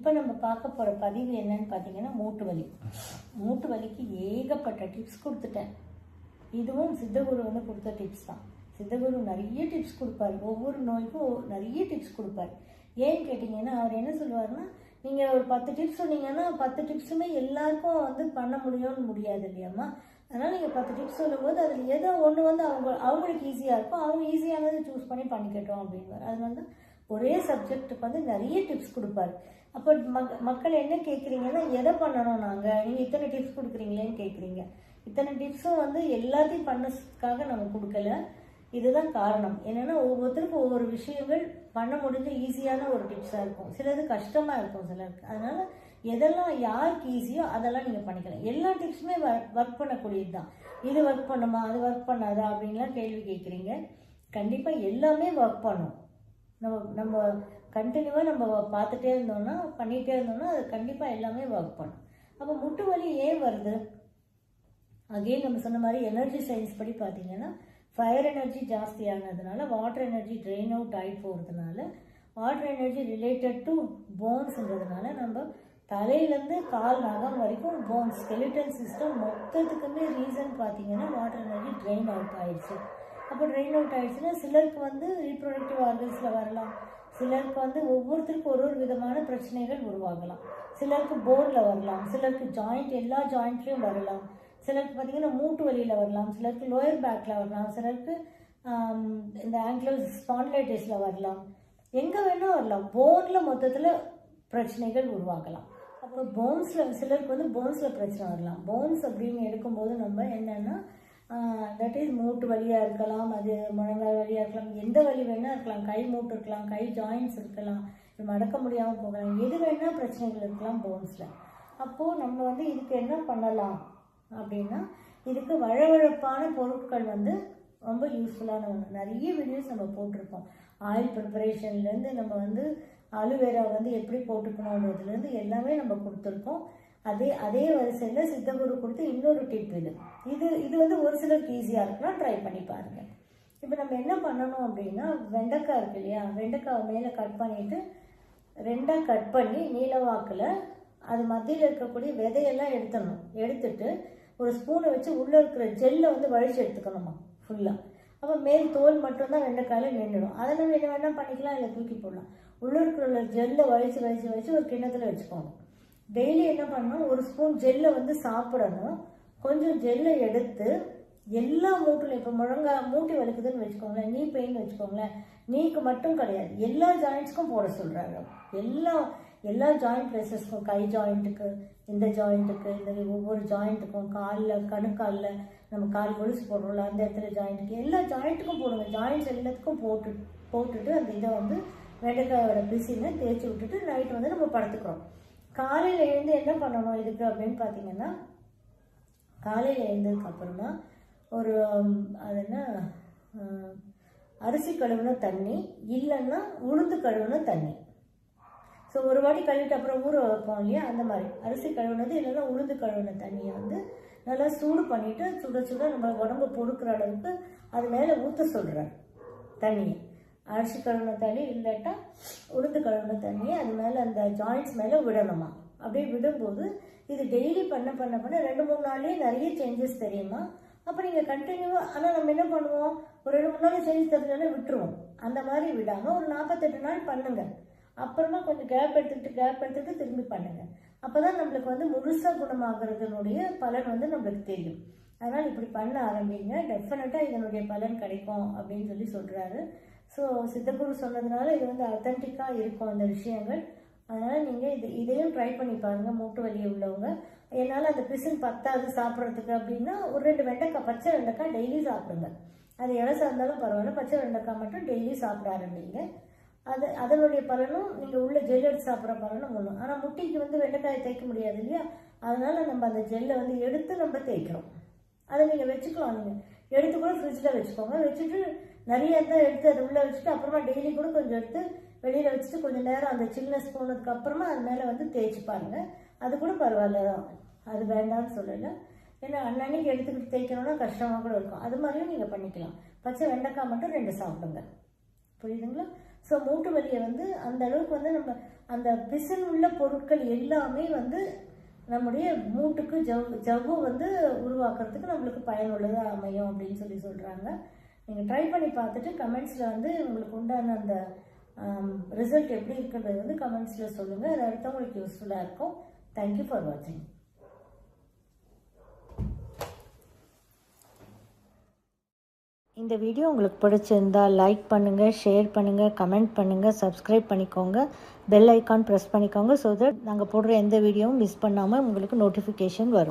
இப்போ நம்ம பார்க்க போகிற பதிவு என்னன்னு பார்த்தீங்கன்னா மூட்டு வலி. மூட்டு வலிக்கு ஏகப்பட்ட டிப்ஸ் கொடுத்துட்டேன். இதுவும் சித்தகுரு வந்து கொடுத்த டிப்ஸ் தான். சித்தகுரு நிறைய டிப்ஸ் கொடுப்பாரு. ஒவ்வொரு நோய்க்கும் நிறைய டிப்ஸ் கொடுப்பாரு. ஏன்னு கேட்டிங்கன்னா அவர் என்ன சொல்லுவார்னா நீங்கள் ஒரு பத்து டிப்ஸ் சொன்னீங்கன்னா பத்து டிப்ஸுமே எல்லாருக்கும் வந்து பண்ண முடியும்னு முடியாது இல்லையாம்மா? அதனால் நீங்கள் பத்து டிப்ஸ் சொல்லும்போது அதில் ஏதோ ஒன்று வந்து அவங்க அவங்களுக்கு ஈஸியாக இருக்கும். அவங்க ஈஸியானதை சூஸ் பண்ணி பண்ணிக்கட்டும் அப்படின்னு அது வந்து ஒரே சப்ஜெக்ட்டுக்கு வந்து நிறைய டிப்ஸ் கொடுப்பாரு. அப்போ மக் மக்கள் என்ன கேட்குறீங்கன்னா எதை பண்ணணும் நாங்கள் நீங்கள் இத்தனை டிப்ஸ் கொடுக்குறீங்களேன்னு கேட்குறீங்க இத்தனை டிப்ஸும் வந்து எல்லாத்தையும் பண்ணதுக்காக நம்ம கொடுக்கல. இதுதான் காரணம். என்னென்னா ஒவ்வொருத்தருக்கும் ஒவ்வொரு விஷயங்கள் பண்ண முடிஞ்ச ஈஸியான ஒரு டிப்ஸாக இருக்கும். சிலது கஷ்டமாக இருக்கும் சிலருக்கு. அதனால் எதெல்லாம் யாருக்கு ஈஸியோ அதெல்லாம் நீங்கள் பண்ணிக்கலாம். எல்லா டிப்ஸுமே ஒர்க் பண்ணக்கூடியது தான் இது ஒர்க் பண்ணுமா? அது ஒர்க் பண்ணாதா? அப்படின்லாம் கேள்வி கேட்குறீங்க கண்டிப்பாக எல்லாமே ஒர்க் பண்ணும். நம்ம நம்ம கண்டினியூவாக நம்ம பார்த்துட்டே இருந்தோம்னா பண்ணிகிட்டே இருந்தோம்னா அது கண்டிப்பாக எல்லாமே ஒர்க் பண்ணும். அப்போ முட்டு வலி ஏன் வருது? அகெயின் நம்ம சொன்ன மாதிரி எனர்ஜி சயின்ஸ் படி பார்த்தீங்கன்னா ஃபயர் எனர்ஜி ஜாஸ்தியானதுனால வாட்டர் எனர்ஜி ட்ரெயின் அவுட் ஆகி போகிறதுனால வாட்டர் எனர்ஜி ரிலேட்டட் டு போன்ஸ்ன்றதுனால நம்ம தலையிலேருந்து கால் நகம் வரைக்கும் போன்ஸ் skeleton சிஸ்டம் மொத்தத்துக்குமே ரீசன் பார்த்தீங்கன்னா வாட்டர் எனர்ஜி ட்ரெயின் அவுட் ஆயிடுச்சு. அப்போ ட்ரெயின் அவுட் ஆகிடுச்சுன்னா சிலருக்கு வந்து ரீப்ரொடக்டிவ் ஆர்கன்ஸில் வரலாம். சிலருக்கு வந்து ஒவ்வொருத்தருக்கும் ஒரு ஒரு விதமான பிரச்சனைகள் உருவாகலாம். சிலருக்கு போனில் வரலாம். சிலருக்கு ஜாயிண்ட் எல்லா ஜாயிண்ட்லேயும் வரலாம். சிலருக்கு பார்த்தீங்கன்னா மூட்டு வலியில் வரலாம். சிலருக்கு லோயர் பேக்கில் வரலாம். சிலருக்கு இந்த ஆங்கிலோஸ் ஸ்பான்லைட்டிஸில் வரலாம். எங்கே வேணால் வரலாம். போனில் மொத்தத்தில் பிரச்சனைகள் உருவாகலாம். அப்புறம் போன்ஸில் சிலருக்கு வந்து போன்ஸில் பிரச்சனை வரலாம். போன்ஸ் அப்படின்னு எடுக்கும்போது நம்ம என்னென்னா தட் இஸ் மூட்டு வழியாக இருக்கலாம் அது முழங்கால் வழியாக இருக்கலாம் எந்த வழி வேணால் இருக்கலாம். கை மூட்டு இருக்கலாம் கை ஜாயின்ஸ் இருக்கலாம். மடக்க முடியாமல் போகலாம். எது வேணால் பிரச்சனைகள் இருக்கலாம் போன்ஸில் அப்போது நம்ம வந்து இதுக்கு என்ன பண்ணலாம் அப்படின்னா இதுக்கு வழவழப்பான பொருட்கள் வந்து ரொம்ப யூஸ்ஃபுல்லான ஒன்று நிறைய வீடியோஸ் நம்ம போட்டிருக்கோம் ஆயில் ப்ரிப்பரேஷன்லேருந்து நம்ம வந்து அலுவேரா வந்து எப்படி போட்டுக்கணுன்றதுலேருந்து எல்லாமே நம்ம கொடுத்துருக்கோம். அதே அதே வரிசையில் சித்தகுரு கொடுத்து இன்னொரு டிப் இது. இது இது வந்து ஒரு சிலருக்கு ஈஸியாக இருக்கலாம் ட்ரை பண்ணி பாருங்கள் இப்போ நம்ம என்ன பண்ணணும் அப்படின்னா வெண்டைக்காய் இருக்கு இல்லையா? வெண்டைக்காய் மேலே கட் பண்ணிவிட்டு ரெண்டாக கட் பண்ணி நீளவாக்கில் அது மத்தியில் இருக்கக்கூடிய விதையெல்லாம் எடுத்துடணும். எடுத்துட்டு ஒரு ஸ்பூனை வச்சு உள்ளே இருக்கிற ஜெல்லை வந்து வழிச்சு எடுத்துக்கணுமா? ஃபுல்லாக அப்போ மேல் தோல் மட்டும்தான் வெண்டைக்காயில் நின்றுடும் அதை நம்ம என்ன வேணால் பண்ணிக்கலாம் இல்லை தூக்கி போடலாம். உள்ளே இருக்கிற ஜெல்லை வழிச்சு வழிச்சு வச்சு ஒரு கிண்ணத்தில் வச்சுக்கோங்க டெய்லி என்ன பண்ணணும் ஒரு ஸ்பூன் ஜெல்லை வந்து சாப்பிடணும். கொஞ்சம் ஜெல்லை எடுத்து எல்லா மூட்டிலும் இப்போ முழங்கா மூட்டி வலிக்குதுன்னு வச்சுக்கோங்களேன் நீ பெயின் வச்சுக்கோங்களேன் நீக்கு மட்டும் கிடையாது. எல்லா ஜாயிண்ட்ஸ்க்கும் போட சொல்கிறாங்க எல்லா எல்லா ஜாயிண்ட் பிளேசஸ்க்கும் கை ஜாயிண்ட்டுக்கு இந்த ஜாயிண்ட்டுக்கு இந்த ஒவ்வொரு ஜாயிண்ட்டுக்கும் காலில் கணுக்காலில் நம்ம கால் கொலுசு போடுறோம்ல அந்த இடத்துல ஜாயிண்ட்டுக்கு எல்லா ஜாயிண்ட்டுக்கும் போடுங்க. ஜாயிண்ட்ஸ் எல்லாத்துக்கும் போட்டு போட்டுட்டு அந்த இதை வந்து வெண்டைக்காயோட பிசினை தேய்ச்சி விட்டுட்டு நைட் வந்து நம்ம படுத்துக்கிறோம். காலையில் எழுந்து என்ன பண்ணணும் இதுக்கு அப்படின்னு பார்த்தீங்கன்னா காலையில் எழுந்ததுக்கப்புறமா ஒரு அது என்ன அரிசி கழுவுன தண்ணி இல்லைன்னா உளுந்து கழுவுன தண்ணி. ஸோ ஒரு வாட்டி கழுவிட்டு அப்புறம் ஊற வைப்போம் இல்லையா? அந்த மாதிரி. அரிசி கழுவுனது இல்லைன்னா உளுந்து கழுவுன தண்ணியை வந்து நல்லா சூடு பண்ணிவிட்டு சுட சுட நம்ம உடம்பு பொறுக்கிற அளவுக்கு அது மேலே ஊற்ற சொல்கிறார் தண்ணியை. அரைச்சி கழுவின தண்ணி இல்லாட்டா உளுந்து கழுவின தண்ணியை அது மேலே அந்த ஜாயிண்ட்ஸ் மேலே விடணுமா? அப்படியே விடும்போது இது டெய்லி பண்ண பண்ண பண்ண ரெண்டு மூணு நாள்லேயே நிறைய சேஞ்சஸ் தெரியுமா? அப்போ நீங்கள் கண்டினியூவாக ஆனால் நம்ம என்ன பண்ணுவோம்? ஒரு ரெண்டு மூணு நாள் செஞ்சு தெரிஞ்சாலே விட்டுருவோம். அந்த மாதிரி விடாமல் ஒரு நாற்பத்தெட்டு நாள் பண்ணுங்கள் அப்புறமா கொஞ்சம் கேப் எடுத்துக்கிட்டு கேப் எடுத்துக்கிட்டு திரும்பி பண்ணுங்கள் அப்போ தான் நம்மளுக்கு வந்து முழுசாக குணமாகறதுனுடைய பலன் வந்து நம்மளுக்கு தெரியும். அதனால் இப்படி பண்ண ஆரம்பிங்க. டெஃபினட்டாக இதனுடைய பலன் கிடைக்கும் அப்படின்னு சொல்லி சொல்கிறாரு ஸோ சித்தகுரு சொன்னதுனால இது வந்து அத்தன்டிக்காக இருக்கும் அந்த விஷயங்கள். அதனால் நீங்கள் இது இதையும் ட்ரை பண்ணி பாருங்கள் மூட்டு வலி உள்ளவங்க. என்னால் அந்த பிசின் பத்தாது சாப்பிட்றதுக்கு அப்படின்னா ஒரு ரெண்டு வெண்டைக்காய் பச்சை வெண்டைக்காய் டெய்லி சாப்பிடுங்க. அது இலசா இருந்தாலும் பரவாயில்ல பச்சை வெண்டைக்காய் மட்டும் டெய்லி சாப்பிட ஆரம்பிங்க. அது அதனுடைய பலனும் நீங்கள் உள்ள ஜெல் எடுத்து சாப்பிட்ற பலனும் ஒன்றும் ஆனால் முட்டிக்கு வந்து வெண்டைக்காயை தேய்க்க முடியாது இல்லையா? அதனால் நம்ம அந்த ஜெல்லை வந்து எடுத்து நம்ம தேய்க்கிறோம். அதை நீங்கள் வச்சுக்கலாம். நீங்கள் எடுத்து கூட ஃப்ரிட்ஜில் வச்சுக்கோங்க. வச்சுட்டு நிறைய இருந்தால் எடுத்து அதை உள்ளே வச்சுட்டு அப்புறமா டெய்லி கூட கொஞ்சம் எடுத்து வெளியில் வச்சுட்டு கொஞ்சம் நேரம் அந்த சில்னஸ் போனதுக்கு அப்புறமா அது மேலே வந்து தேய்ச்சி பாருங்கள் அது கூட பரவாயில்ல தான். அது வேண்டாம்னு சொல்லலை. ஏன்னா அன்னன்னைக்கு எடுத்துக்கிட்டு தேய்க்கணும்னா கஷ்டமாக கூட இருக்கும். அது மாதிரியும் நீங்கள் பண்ணிக்கலாம். பச்சை வெண்டைக்காய் மட்டும் ரெண்டு சாப்பிடுங்க. புரியுதுங்களா? ஸோ மூட்டு வலியை வந்து அந்த அளவுக்கு வந்து நம்ம அந்த பிசின் உள்ள பொருட்கள் எல்லாமே வந்து நம்முடைய மூட்டுக்கு ஜவ் ஜவ்வு வந்து உருவாக்குறதுக்கு நம்மளுக்கு பயனுள்ளதாக அமையும் அப்படின்னு சொல்லி சொல்கிறாங்க நீங்கள் ட்ரை பண்ணி பார்த்துட்டு கமெண்ட்ஸில் வந்து உங்களுக்கு உண்டான அந்த ரிசல்ட் எப்படி இருக்கிறது வந்து கமெண்ட்ஸில் சொல்லுங்கள் அது அடுத்தவங்களுக்கு யூஸ்ஃபுல்லாக இருக்கும். தேங்க்யூ ஃபார் வாட்சிங் இந்த வீடியோ உங்களுக்கு பிடிச்சிருந்தா லைக் பண்ணுங்கள் ஷேர் பண்ணுங்கள் கமெண்ட் பண்ணுங்கள் சப்ஸ்கிரைப் பண்ணிக்கோங்க. பெல் ஐக்கான் ப்ரெஸ் பண்ணிக்கோங்க ஸோ தட் நாங்கள் போடுற எந்த வீடியோவும் மிஸ் பண்ணாமல் உங்களுக்கு நோட்டிஃபிகேஷன் வரும்.